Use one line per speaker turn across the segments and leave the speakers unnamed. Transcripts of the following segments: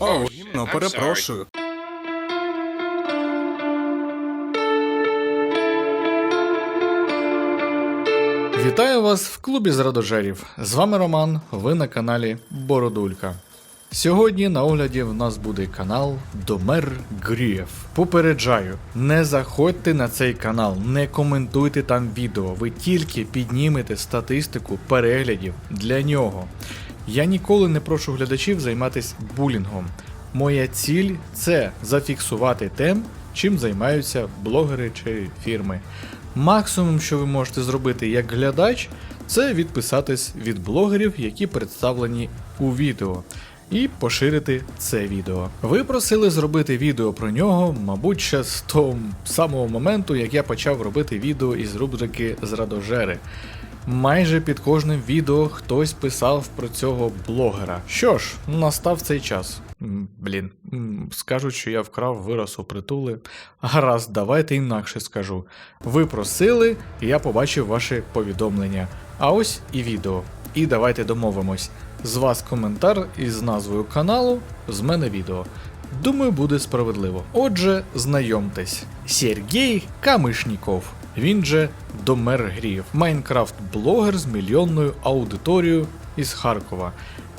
О, гімно, перепрошую. Вітаю вас в клубі зрадожерів. З вами Роман, ви на каналі Бородулька. Сьогодні на огляді в нас буде канал Домер Грієв. Попереджаю, не заходьте на цей канал, не коментуйте там відео, ви тільки піднімете статистику переглядів для нього. Я ніколи не прошу глядачів займатися булінгом. Моя ціль це зафіксувати тем, чим займаються блогери чи фірми. Максимум, що ви можете зробити як глядач, це відписатись від блогерів, які представлені у відео, і поширити це відео. Ви просили зробити відео про нього, мабуть, ще з того самого моменту, як я почав робити відео із рубрики Зрадожери. Майже під кожним відео хтось писав про цього блогера. Що ж, настав цей час. Блін, скажуть, що я вкрав вираз у притули. Гаразд, давайте інакше скажу. Ви просили, і я побачив ваше повідомлення. А ось і відео. І давайте домовимось. З вас коментар із назвою каналу, з мене відео. Думаю, буде справедливо. Отже, знайомтесь. Сергій Камишніков. Він же Домер Грієв, Майнкрафт-блогер з мільйонною аудиторією із Харкова.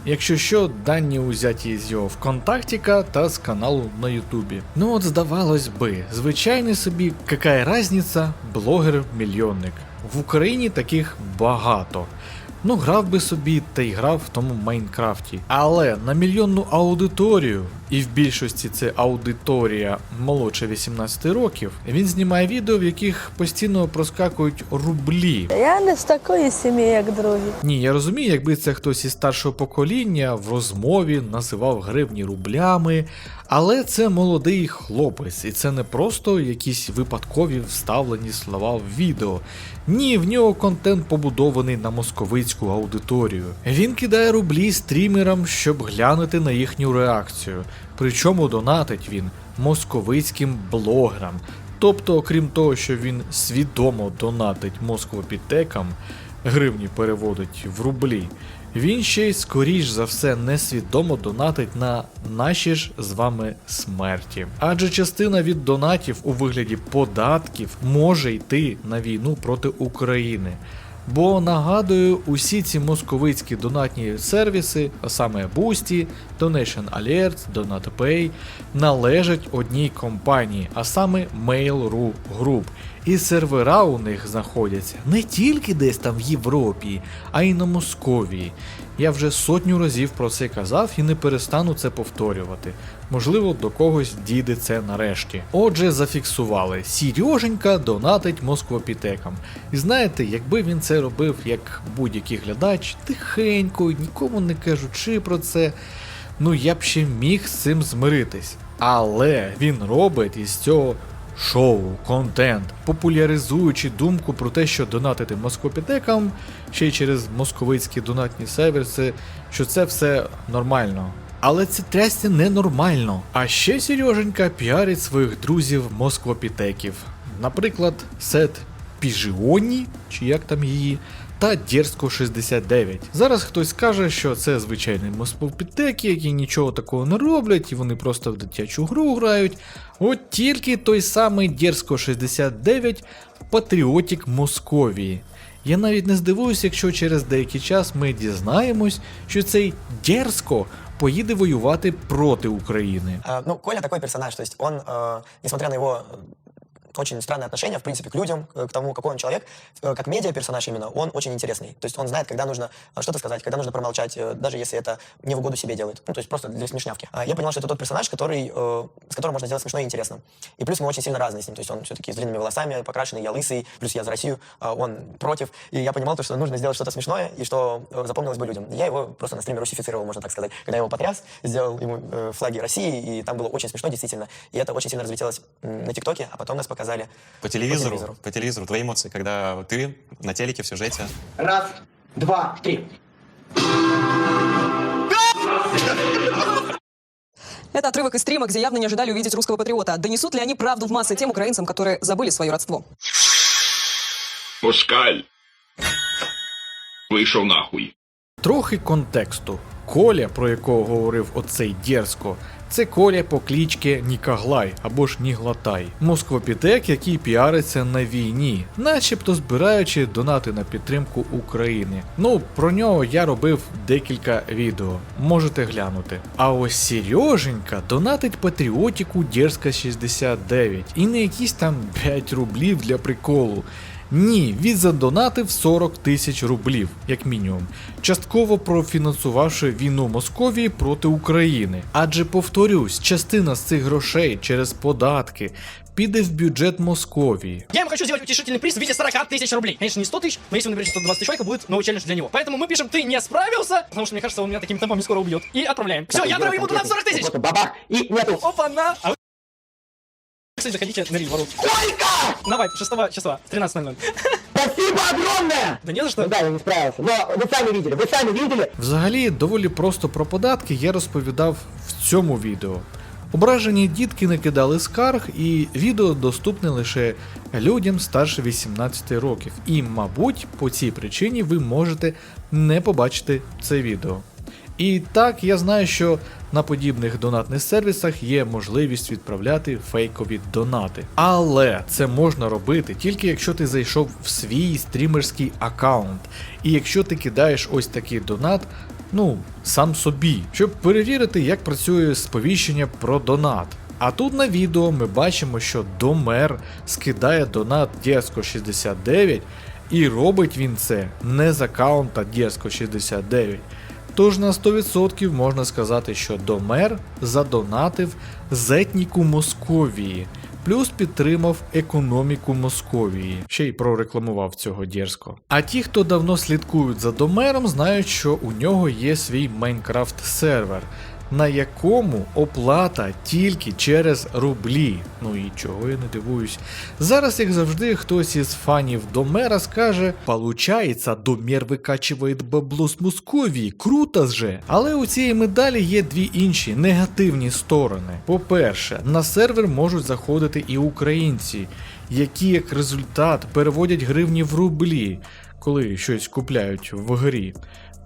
Якщо що, дані узяті з його ВКонтактіка та з каналу на Ютубі. Ну от здавалось би, звичайний собі, яка разниця, блогер-мільйонник. В Україні таких багато. Ну, грав би собі та й грав в тому Майнкрафті. Але на мільйонну аудиторію, і в більшості це аудиторія молодше 18 років, він знімає відео, в яких постійно проскакують рублі.
Я не з такої сім'ї, як другі.
Ні, я розумію, якби це хтось із старшого покоління в розмові називав гривні рублями, але це молодий хлопець, і це не просто якісь випадкові вставлені слова в відео. Ні, в нього контент побудований на московицьку аудиторію. Він кидає рублі стрімерам, щоб глянути на їхню реакцію. Причому донатить він московицьким блогерам. Тобто, окрім того, що він свідомо донатить москвопітекам, гривні переводить в рублі, він ще й скоріш за все несвідомо донатить на наші ж з вами смерті. Адже частина від донатів у вигляді податків може йти на війну проти України. Бо нагадую, усі ці московицькі донатні сервіси, а саме Boosty, Donation Alert, DonatPay, належать одній компанії, а саме Mail.ru Group. І сервера у них знаходяться не тільки десь там в Європі, а й на Московії. Я вже сотню разів про це казав і не перестану це повторювати. Можливо, до когось дійде це нарешті. Отже, зафіксували. Сірьоженька донатить москвопітекам. І знаєте, якби він це робив як будь-який глядач, тихенько, нікому не кажучи про це, ну я б ще міг з цим змиритись. Але він робить із цього шоу, контент, популяризуючи думку про те, що донатити москопітекам, ще й через московицькі донатні сервіси, що це все нормально. Але це трясся ненормально. А ще Сереженька піарить своїх друзів москвопітеків. Наприклад, Сет Піжіоні, чи як там її, та Дерзко 69. Зараз хтось скаже, що це звичайні москвопітеки, які нічого такого не роблять, і вони просто в дитячу гру грають. От тільки той самий Дерзко 69 патріотик Московії. Я навіть не здивуюся, якщо через деякий час ми дізнаємось, що цей Дерзко поїде воювати проти України.
Э, Ну, Коля такой персонаж, то есть он, э, несмотря на его э, Очень странное отношение, в принципе, к людям, к тому, какой он человек, э, как медиа-персонаж именно, он очень интересный. То есть он знает, когда нужно э, что-то сказать, когда нужно промолчать, э, даже если это не в угоду себе делает. Ну, то есть просто для смешнявки. А Я понял, что это тот персонаж, который, с которым можно сделать смешно и интересно. И плюс мы очень сильно разные с ним. То есть он все-таки с длинными волосами, покрашенный, я лысый, плюс я за Россию, а он против. И я понимал, то, что нужно сделать что-то смешное и что запомнилось бы людям. Я его просто на стриме русифицировал, можно так сказать. Когда я его потряс, сделал ему флаги России, и там было очень смешно, действительно. И это очень сильно разлетелось на ТикТоке, а потом нас показали
По телевизору, по
телевизору.
телевизору, твои эмоции, когда ты на телеке в сюжете.
Раз, два, три.
Это отрывок из стрима, где явно не ожидали увидеть русского патриота. Донесут ли они правду в массы тем украинцам, которые забыли свое родство?
Москаль. Вийшов нахуй.
Трохи контексту. Коля, про якого говорив оцей дерзко, це Коля по клічці Нікаглай або ж Ніглатай, москвопітек, який піариться на війні, начебто збираючи донати на підтримку України. Ну, про нього я робив декілька відео, можете глянути. А ось Сереженька донатить патріотіку Дерзка 69 і не якісь там 5 рублів для приколу. Ні, він задонатив 40 тисяч рублів, як мінімум, частково профінансувавши війну Московії проти України. Адже повторюсь, частина з цих грошей через податки піде в бюджет Московії.
Я ему хочу сделать утешительный приз в виде 40 тысяч рублей. Конечно, не 100 тысяч, но если вы наберете 120 человек, будет новый челлендж для него. Поэтому мы пишем, ты не справился, потому что, мне кажется, он меня такими темпами скоро убьет. И отправляем. Все, я дарю ему туда 40 тысяч.
Просто бабах и нету.
Опа-на! А вы, кстати, заходите на риль ворот.
Сколько?
Давай, 6 числа, 13.00.
Спасибо огромное!
Да не за что.
Ну да, я не справился. Но вы сами видели, вы сами видели.
Взагалі, доволі просто про податки я розповідав в цьому відео. Ображені дітки не кидали скарг, і відео доступне лише людям старше 18 років. І, мабуть, по цій причині ви можете не побачити це відео. І так, я знаю, що на подібних донатних сервісах є можливість відправляти фейкові донати. Але це можна робити тільки якщо ти зайшов в свій стрімерський аккаунт. І якщо ти кидаєш ось такий донат, ну, сам собі, щоб перевірити, як працює сповіщення про донат. А тут на відео ми бачимо, що Домер скидає донат Дєско 69 і робить він це не з аккаунта Дєско 69. Тож на 100% можна сказати, що Домер задонатив зетніку Московії, плюс підтримав економіку Московії, ще й прорекламував цього дерзко. А ті, хто давно слідкують за Домером, знають, що у нього є свій Майнкрафт сервер. На якому оплата тільки через рублі. Ну і чого я не дивуюсь. Зараз, як завжди, хтось із фанів Домера скаже: Получається, Домер викачує бабло з Московії, круто же. Але у цієї медалі є дві інші негативні сторони. По-перше, на сервер можуть заходити і українці, які як результат переводять гривні в рублі, коли щось купляють в грі.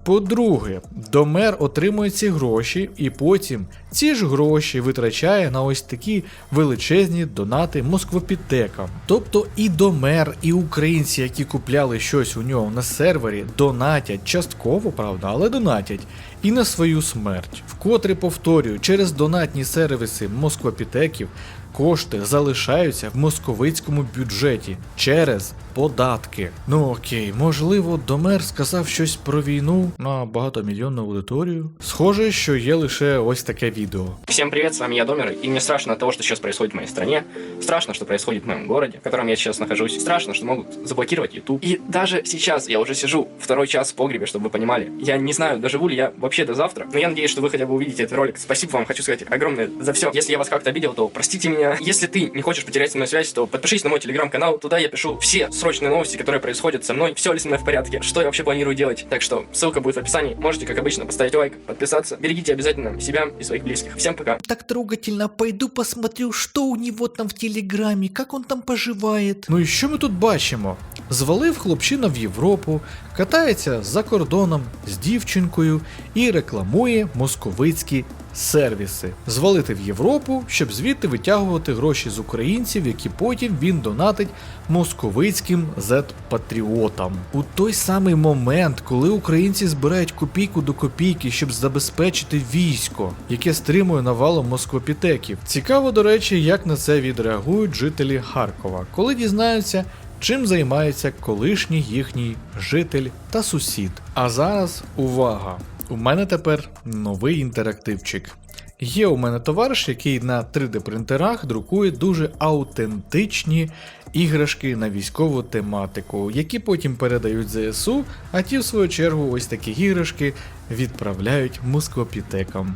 По-друге, домер отримує ці гроші і потім ці ж гроші витрачає на ось такі величезні донати москвопітекам. Тобто і домер, і українці, які купляли щось у нього на сервері, донатять частково, правда, але донатять і на свою смерть. Вкотре повторюю, через донатні сервіси москвопітеків кошти залишаються в московицькому бюджеті через податки. Ну окей, можливо, Домер сказав щось про війну на багатомільйонну аудиторію. Схоже, що є лише ось таке відео.
Всем привет, с вами я Домер, и мне страшно от того, что сейчас происходит в моей стране, страшно, что происходит в моем городе, в котором я сейчас нахожусь, страшно, что могут заблокировать YouTube. И даже сейчас я уже сижу второй час в погребе, чтобы вы понимали. Я не знаю, доживу ли я вообще до завтра, но я надеюсь, что вы хотя бы увидите этот ролик. Спасибо вам, хочу сказать огромное за все. Если я вас как-то обидел, то простите меня. Если ты не хочешь потерять со мной связь, то подпишись на мой телеграм-канал, туда я пишу все срочные новости, которые происходят со мной, все ли со мной в порядке, что я вообще планирую делать. Так что ссылка будет в описании, можете, как обычно, поставить лайк, подписаться. Берегите обязательно себя и своих близких. Всем пока.
Так трогательно, пойду посмотрю, що у нього там в телеграмі, як он там поживає. Ну і що ми тут бачимо? Звалив хлопчина в Європу, катається за кордоном з дівчинкою і рекламує московицькі сервіси. Звалити в Європу, щоб звідти витягувати гроші з українців, які потім він донатить московицьким Z-патріотам. У той самий момент, коли українці збирають копійку до копійки, щоб забезпечити військо, яке стримує навалом москвопітеків. Цікаво, до речі, як на це відреагують жителі Харкова, коли дізнаються. Чим займається колишній їхній житель та сусід. А зараз увага! У мене тепер новий інтерактивчик. Є у мене товариш, який на 3D принтерах друкує дуже аутентичні іграшки на військову тематику, які потім передають ЗСУ, а ті, в свою чергу, ось такі іграшки відправляють москвопітекам.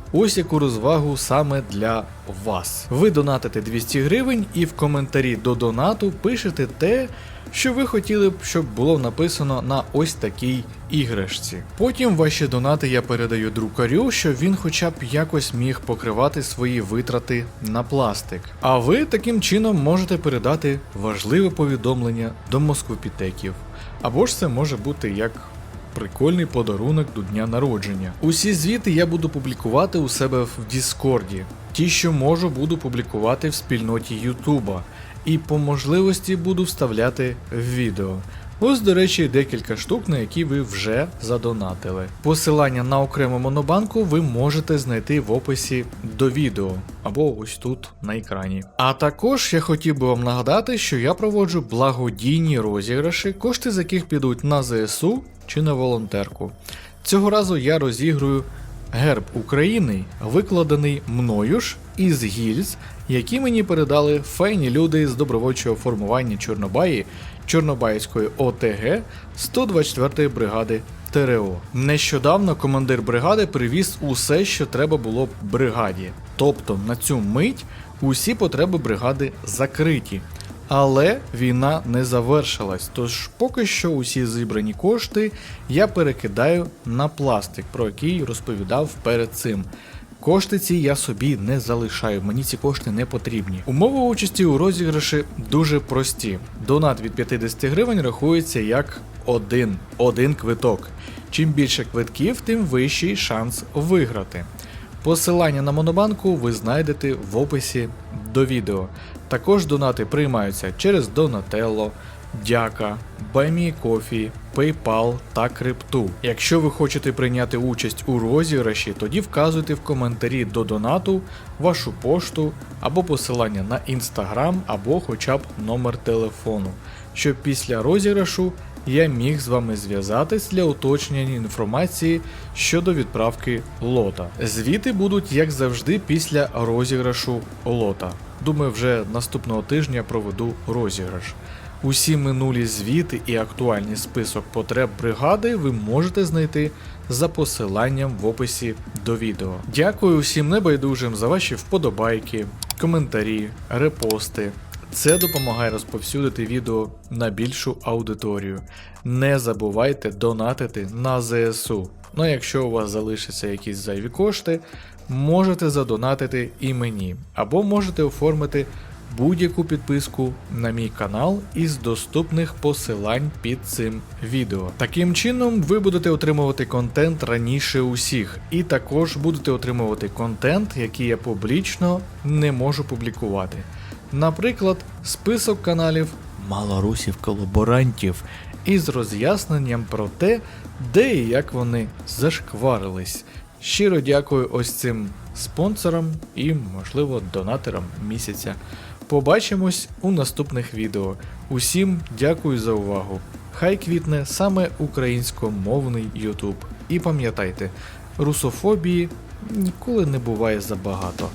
ось яку розвагу саме для вас. Ви донатите 200 гривень і в коментарі до донату пишете те, що ви хотіли б, щоб було написано на ось такій іграшці. Потім ваші донати я передаю друкарю, щоб він хоча б якось міг покривати свої витрати на пластик. А ви таким чином можете передати важливе повідомлення до москвопітеків. Або ж це може бути як прикольний подарунок до дня народження. Усі звіти я буду публікувати у себе в Діскорді. Ті, що можу, буду публікувати в спільноті Ютуба. І по можливості буду вставляти в відео. Ось, до речі, декілька штук, на які ви вже задонатили. Посилання на окрему монобанку ви можете знайти в описі до відео або ось тут на екрані. А також я хотів би вам нагадати, що я проводжу благодійні розіграші, кошти з яких підуть на ЗСУ чи на волонтерку. Цього разу я розігрую герб України, викладений мною ж із гільз, які мені передали файні люди з добровольчого формування Чорнобаї Чорнобайської ОТГ 124-ї бригади ТРО. Нещодавно командир бригади привіз усе, що треба було бригаді. Тобто на цю мить усі потреби бригади закриті. Але війна не завершилась, тож поки що усі зібрані кошти я перекидаю на пластик, про який розповідав перед цим. Кошти ці я собі не залишаю, мені ці кошти не потрібні. Умови участі у розіграші дуже прості. Донат від 50 гривень рахується як один, один квиток. Чим більше квитків, тим вищий шанс виграти. Посилання на монобанку ви знайдете в описі до відео. Також донати приймаються через Donatello, Дяка, BuyMeCoffee, PayPal та Крипту. Якщо ви хочете прийняти участь у розіграші, тоді вказуйте в коментарі до донату вашу пошту або посилання на інстаграм, або хоча б номер телефону, щоб після розіграшу я міг з вами зв'язатись для уточнення інформації щодо відправки лота. Звіти будуть, як завжди, після розіграшу лота. Думаю, вже наступного тижня проведу розіграш. Усі минулі звіти і актуальний список потреб бригади ви можете знайти за посиланням в описі до відео. Дякую усім небайдужим за ваші вподобайки, коментарі, репости. Це допомагає розповсюдити відео на більшу аудиторію. Не забувайте донатити на ЗСУ. Ну а якщо у вас залишаться якісь зайві кошти, можете задонатити і мені, або можете оформити будь-яку підписку на мій канал із доступних посилань під цим відео. Таким чином, ви будете отримувати контент раніше усіх, і також будете отримувати контент, який я публічно не можу публікувати. Наприклад, список каналів малорусів колаборантів із роз'ясненням про те, де і як вони зашкварились. Щиро дякую ось цим спонсорам і, можливо, донаторам місяця. Побачимось у наступних відео. Усім дякую за увагу. Хай квітне саме українськомовний YouTube. І пам'ятайте, русофобії ніколи не буває забагато.